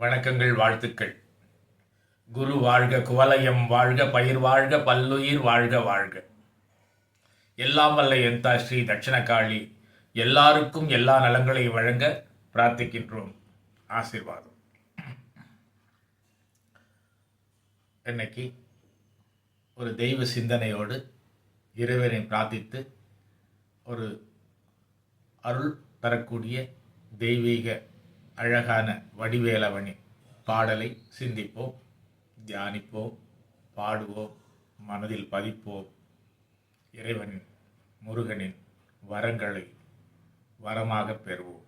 வணக்கங்கள் வாழ்த்துக்கள். குரு வாழ்க குவலயம் வாழ்க பயிர் வாழ்க பல்லுயிர் வாழ்க வாழ்க. எல்லாம் வல்ல எந்தா ஸ்ரீ தட்சிணகாளி. எல்லாருக்கும் எல்லா நலங்களையும் வழங்க பிரார்த்திக்கின்றோம். ஆசீர்வாதம். இன்னைக்கு ஒரு தெய்வ சிந்தனையோடு இறைவனை பிரார்த்தித்து ஒரு அருள் தரக்கூடிய தெய்வீக அழகான வடிவேலவனி. பாடலை சிந்திப்போம் தியானிப்போம் பாடுவோம் மனதில் பதிப்போம். இறைவனின் முருகனின் வரங்களை வரமாக பெறுவோம்.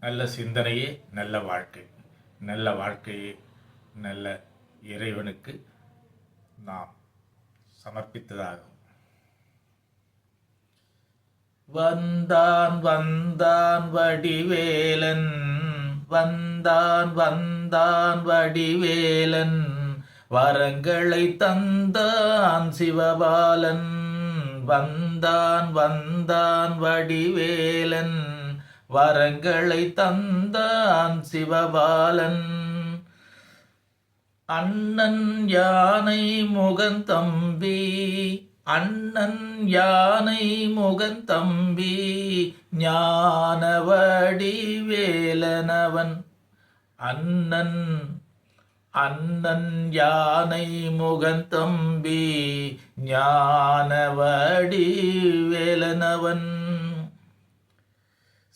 நல்ல சிந்தனையே நல்ல வாழ்க்கை. நல்ல வாழ்க்கையே நல்ல இறைவனுக்கு நாம் சமர்ப்பித்ததாகும். வந்தான் வந்தான் வடிவேலன் வந்தான் வந்தான் வடிவேலன் வரங்களை தந்தான் சிவபாலன் வந்தான் வந்தான் வடிவேலன் வரங்களை தந்தான் சிவபாலன். அண்ணன் யானை முகந்தம்பி அண்ணன் யானை முகந்தம்பி ஞானவடி வேலனவன். அண்ணன் அண்ணன் யானை முகந்தம்பி ஞானவடி வேலனவன்.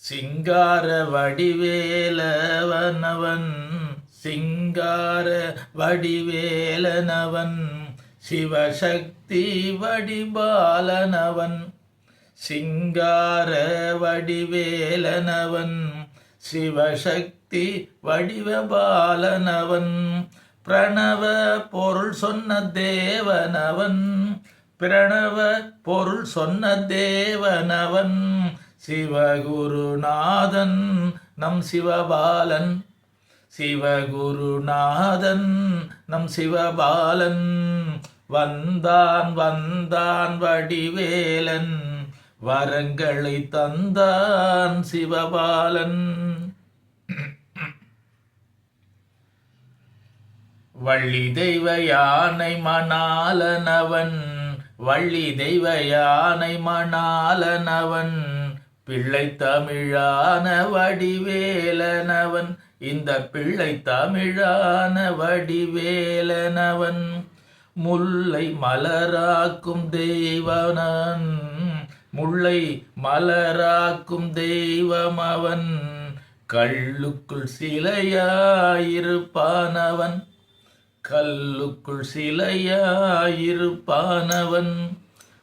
சிங்கார வடிவேலவனவன் சிங்கார வடிவேலனவன் சிவசக்தி வடிபாலனவன் சிங்கார வடிவேலனவன் சிவசக்தி வடிவபாலனவன் பிரணவ பொருள் சொன்ன தேவனவன் பிரணவ பொருள் சொன்ன தேவனவன் சிவகுருநாதன் நம் சிவபாலன் சிவகுருநாதன் நம் சிவபாலன். வந்தான் வந்தான் வடிவேலன் வரங்களை தந்தான் சிவபாலன். வள்ளி தெய்வ யானை மணாலனவன் வள்ளி தெய்வ யானை மணாலனவன் பிள்ளை தமிழான வடிவேலனவன் இந்த பிள்ளை தமிழான வடிவேலனவன். முல்லை மலராக்கும் தெய்வனன். முல்லை மலராக்கும் தெய்வம் அவன் கல்லுக்குள் சிலையாயிருப்பானவன். கல்லுக்குள் சிலையாயிருப்பானவன்.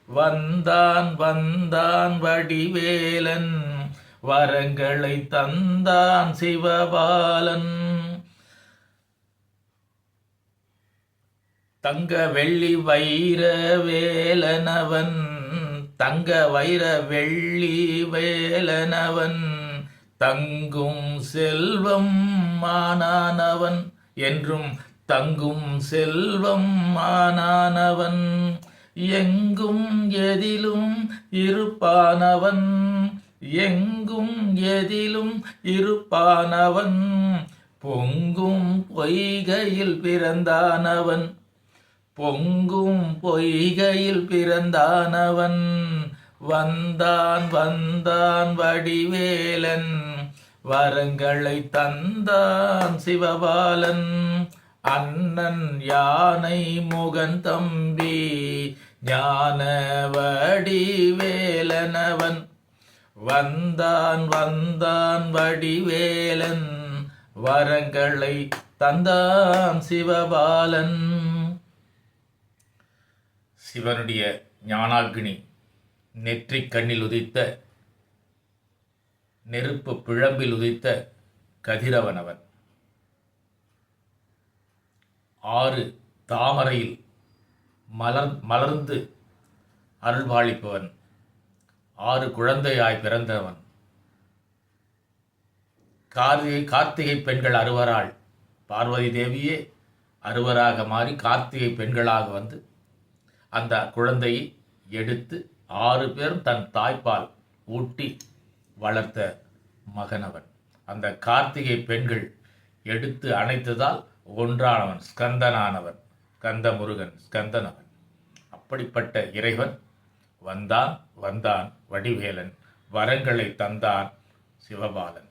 வந்தான் வந்தான் வடிவேலன். வரங்களை தந்தான் சிவபாலன். தங்க வெள்ளி வைர வேலனவன் தங்க வைர வெள்ளி வேலனவன் தங்கும் செல்வம் மானானவன் என்றும் தங்கும் செல்வம் மானானவன் எங்கும் எதிலும் இருப்பானவன் எங்கும் எதிலும் இருப்பானவன் பொங்கும் பொய்கையில் பிறந்தானவன். பொங்கும் பொய்கையில் பிறந்தானவன். வந்தான் வந்தான் வடிவேலன். வரங்களை தந்தான் சிவபாலன். அண்ணன் யானை முகன் தம்பி ஞான வடிவேலனவன். வந்தான் வந்தான் வடிவேலன். வரங்களை தந்தான் சிவபாலன். சிவனுடைய ஞானாக்னி நெற்றிக் கண்ணில் உதித்த நெருப்பு பிழம்பில் உதித்த கதிரவனவன் ஆறு தாமரையில் மலர் மலர்ந்து அருள்பாலிப்பவன் ஆறு குழந்தையாய் பிறந்தவன். கார்த்திகை கார்த்திகை பெண்கள் அறுவராள். பார்வதி தேவியே அறுவராக மாறி கார்த்திகை பெண்களாக வந்து அந்த குழந்தையை எடுத்து ஆறு பேரும் தன் தாய்ப்பால் ஊட்டி வளர்த்த மகனவன் அந்த கார்த்திகை பெண்கள் எடுத்து அணைத்ததால் ஒன்றானவன் ஸ்கந்தனானவன் ஸ்கந்த முருகன் ஸ்கந்தனவன். அப்படிப்பட்ட இறைவன் வந்தான் வந்தான் வடிவேலன் வரங்களை தந்தான் சிவபாலன்.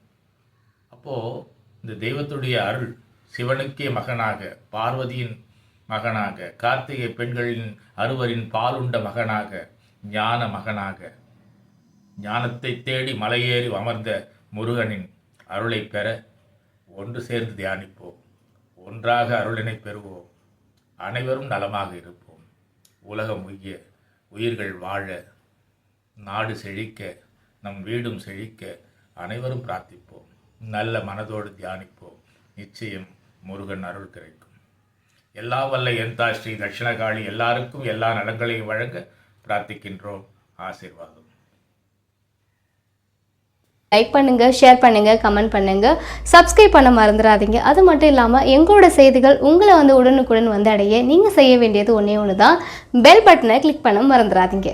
அப்போ இந்த தெய்வத்துடைய அருள் சிவனுக்கே மகனாக பார்வதியின் மகனாக. கார்த்திகை பெண்களின் அறுவரின் பாலுண்ட மகனாக. ஞான மகனாக. ஞானத்தை தேடி மலையேறி அமர்ந்த முருகனின் அருளை பெற ஒன்று சேர்ந்து தியானிப்போம். ஒன்றாக அருளினை பெறுவோம். அனைவரும் நலமாக இருப்போம். உலகம் உய்ய உயிர்கள் வாழ நாடு செழிக்க நம் வீடும் செழிக்க அனைவரும் பிரார்த்திப்போம். நல்ல மனதோடு தியானிப்போம். நிச்சயம் முருகன் அருள் கிடைக்கும். எல்லா வல்ல எந்தா ஸ்ரீ தட்சிணகாளி எல்லாருக்கும் எல்லா நலங்களையும் வழங்க பிரார்த்திக்கின்றோம். ஆசீர்வாதம். லைக் பண்ணுங்க ஷேர் பண்ணுங்க கமெண்ட் பண்ணுங்க. சப்ஸ்கிரைப் பண்ண மறந்துடாதீங்க அது மட்டும் இல்லாமல் எங்களோட செய்திகள் உங்களை வந்து உடனுக்குடன் வந்து அடைய நீங்கள் செய்ய வேண்டியது ஒன்றே ஒன்று தான் பெல் பட்டனை கிளிக் பண்ண மறந்துடாதீங்க